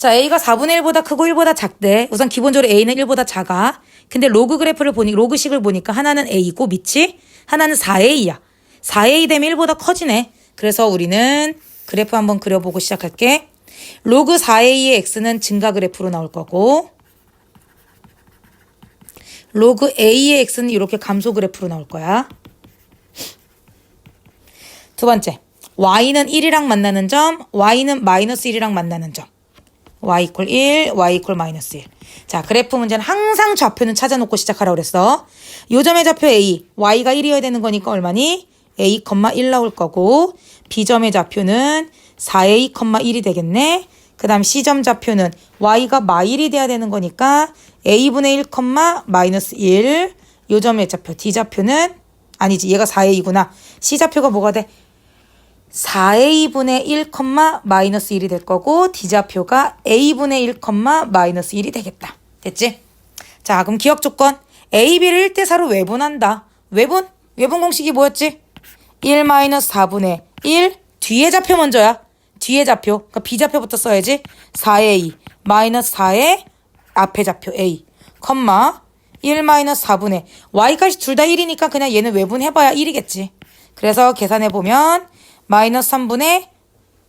자, A가 4분의 1보다 크고 1보다 작대. 우선 기본적으로 A는 1보다 작아. 근데 로그 그래프를 보니, 로그식을 보니까 하나는 A고 밑이, 하나는 4A야. 4A 되면 1보다 커지네. 그래서 우리는 그래프 한번 그려보고 시작할게. 로그 4A의 X는 증가 그래프로 나올 거고, 로그 A의 X는 이렇게 감소 그래프로 나올 거야. 두 번째, Y는 1이랑 만나는 점, Y는 마이너스 1이랑 만나는 점. Y 이퀄 1, y 이퀄 마이너스 1. 자, 그래프 문제는 항상 좌표는 찾아놓고 시작하라고 그랬어. 요 점의 좌표 a, y가 1이어야 되는 거니까 얼마니? a, 1 나올 거고, b점의 좌표는 4a, 1이 되겠네. 그 다음 c점 좌표는 y가 마1이 돼야 되는 거니까 a분의 1, 마이너스 1. 요 점의 좌표, d 좌표는 아니지, 얘가 4a구나. c 좌표가 뭐가 돼? 4a분의 1, 마이너스 1이 될 거고 d좌표가 a분의 1, 마이너스 1이 되겠다. 됐지? 자, 그럼 기억 조건. a, b를 1대 4로 외분한다. 외분? 외분 공식이 뭐였지? 1 마이너스 4분의 1 뒤에 좌표 먼저야. 뒤에 좌표. 그러니까 b좌표부터 써야지. 4a 마이너스 4의 앞에 좌표 a 컴마 1 마이너스 4분의 y까지 둘 다 1이니까 그냥 얘는 외분해봐야 1이겠지. 그래서 계산해보면 마이너스 3분의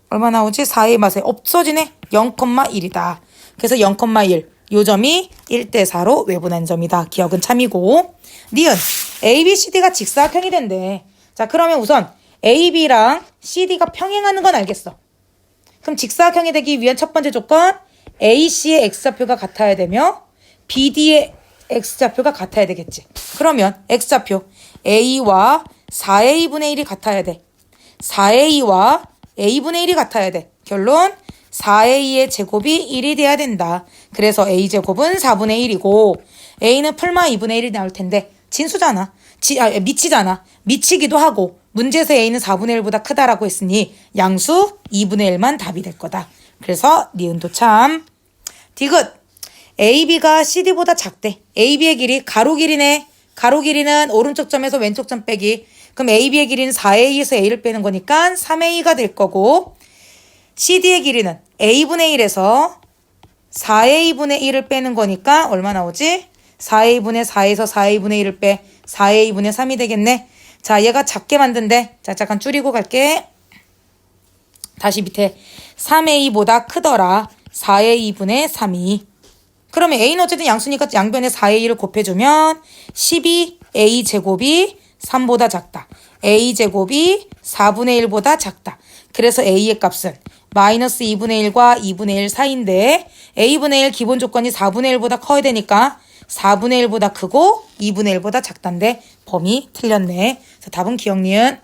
얼마 나오지? 4의 맛에 없어지네. 0,1이다. 그래서 0,1. 요 점이 1대 4로 외분한 점이다. 기억은 참이고. 니은 A, B, C, D가 직사각형이 된대. 자, 그러면 우선 A, B랑 C, D가 평행하는 건 알겠어. 그럼 직사각형이 되기 위한 첫 번째 조건 AC의 X좌표가 같아야 되며 BD의 X좌표가 같아야 되겠지. 그러면 X좌표 A와 4A분의 1이 같아야 돼. 4a와 a분의 1이 같아야 돼. 결론 4a의 제곱이 1이 돼야 된다. 그래서 a제곱은 4분의 1이고 a는 풀마 2분의 1이 나올 텐데 진수잖아. 지, 아, 미치잖아. 미치기도 하고 문제에서 a는 4분의 1보다 크다라고 했으니 양수 2분의 1만 답이 될 거다. 그래서 니은도 참. 디귿 AB가 CD보다 작대. AB의 길이 가로 길이네. 가로 길이는 오른쪽 점에서 왼쪽 점 빼기. 그럼 AB의 길이는 4A에서 A를 빼는 거니까 3A가 될 거고 CD의 길이는 A분의 1에서 4A분의 1을 빼는 거니까 얼마 나오지? 4A분의 4에서 4A분의 1을 빼 4A분의 3이 되겠네. 자, 얘가 작게 만든대. 자, 잠깐 줄이고 갈게. 다시 밑에 3A보다 크더라. 4A분의 3이. 그러면 A는 어쨌든 양수니까 양변에 4A를 곱해주면 12A 제곱이 3보다 작다. A제곱이 4분의 1보다 작다. 그래서 A의 값은 마이너스 2분의 1과 2분의 1 사이인데 A분의 1 기본 조건이 4분의 1보다 커야 되니까 4분의 1보다 크고 2분의 1보다 작단데 범위 틀렸네. 그래서 답은 기억니은